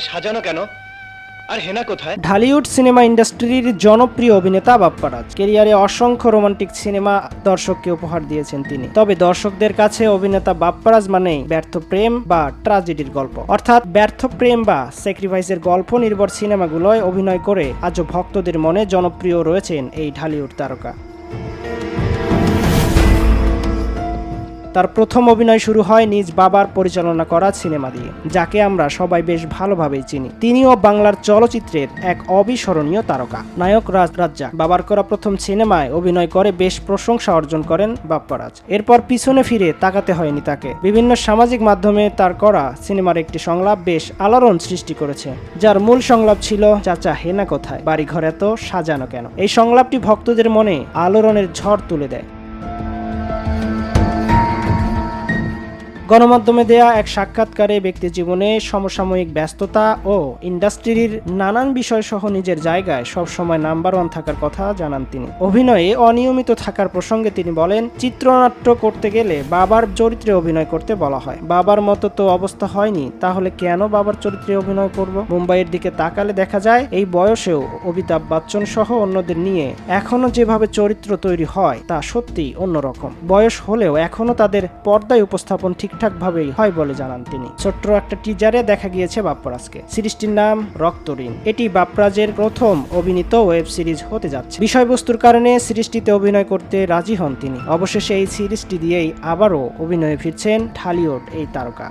সাজানো কেন? আর হেনা কোথায়? ঢালিউড সিনেমা ইন্ডাস্ট্রির জনপ্রিয় অভিনেতা বাপ্পারাজ। কেরিয়ারে অসংখ্য রোমান্টিক সিনেমা দর্শককে উপহার দিয়েছেন তিনি। তবে দর্শকদের কাছে অভিনেতা বাপ্পারাজ মানেই ব্যর্থ প্রেম বা ট্রাজেডির গল্প। অর্থাৎ ব্যর্থ প্রেম বা স্যাক্রিফাইসের গল্প নির্ভর সিনেমাগুলোয় অভিনয় করে আজও ভক্তদের মনে জনপ্রিয় রয়েছেন এই ঢালিউড তারকা। তার প্রথম অভিনয় শুরু হয় নিজ বাবার পরিচালনা করা সিনেমা দিয়ে, যাকে আমরা সবাই বেশ ভালোভাবেই চিনি। তিনিও বাংলার চলচ্চিত্রের এক অবিস্মরণীয় তারকা। নায়ক রাজ রাজ্জাক বাবার করা প্রথম সিনেমায় অভিনয় করে বেশ প্রশংসা অর্জন করেন বাপ্পারাজ। এরপর পিছনে ফিরে তাকাতে হয়নি তাকে। বিভিন্ন সামাজিক মাধ্যমে তার করা সিনেমার একটি সংলাপ বেশ আলোড়ন সৃষ্টি করেছে, যার মূল সংলাপ ছিল, চাচা, হেনা কোথায়? বাড়ি ঘর এত সাজানো কেন? এই সংলাপটি ভক্তদের মনে আলোড়নের ঝড় তুলে দেয়। গণমাধ্যমে দেয়া এক সাক্ষাৎকারে ব্যক্তি জীবনে সমসাময়িক ব্যস্ততা ও ইন্ডাস্ট্রির নানান বিষয় সহ নিজের জায়গায় সবসময় নাম্বার ওয়ান থাকার কথা জানান তিনি। অভিনয়ে অনিয়মিত থাকার প্রসঙ্গে তিনি বলেন, চিত্রনাট্য করতে গেলে বাবার চরিত্রে অভিনয় করতে বলা হয়। বাবার মতো তো অবস্থা হয়নি, তাহলে কেন বাবার চরিত্রে অভিনয় করব? মুম্বাইয়ের দিকে তাকালে দেখা যায়, এই বয়সেও অমিতাভ বচ্চন সহ অন্যদের নিয়ে এখনও যেভাবে চরিত্র তৈরি হয়, তা সত্যিই অন্যরকম। বয়স হলেও এখনও তাদের পর্দায় উপস্থাপন ঠিকঠাকভাবেই হয় বলে জানান তিনি। ছোট্ট একটা টিজারে দেখা গিয়েছে বাপ্পরাজকে। সিরিজটির নাম রক্তঋণ। এটি বাপ্পরাজের প্রথম অভিনীত ওয়েব সিরিজ হতে যাচ্ছে। বিষয়বস্তুর কারণে সিরিজটিতে অভিনয় করতে রাজি হন তিনি। অবশেষে এই সিরিজটি দিয়েই আবারও অভিনয়ে ফিরছেন ঢালিউড, এই তারকা।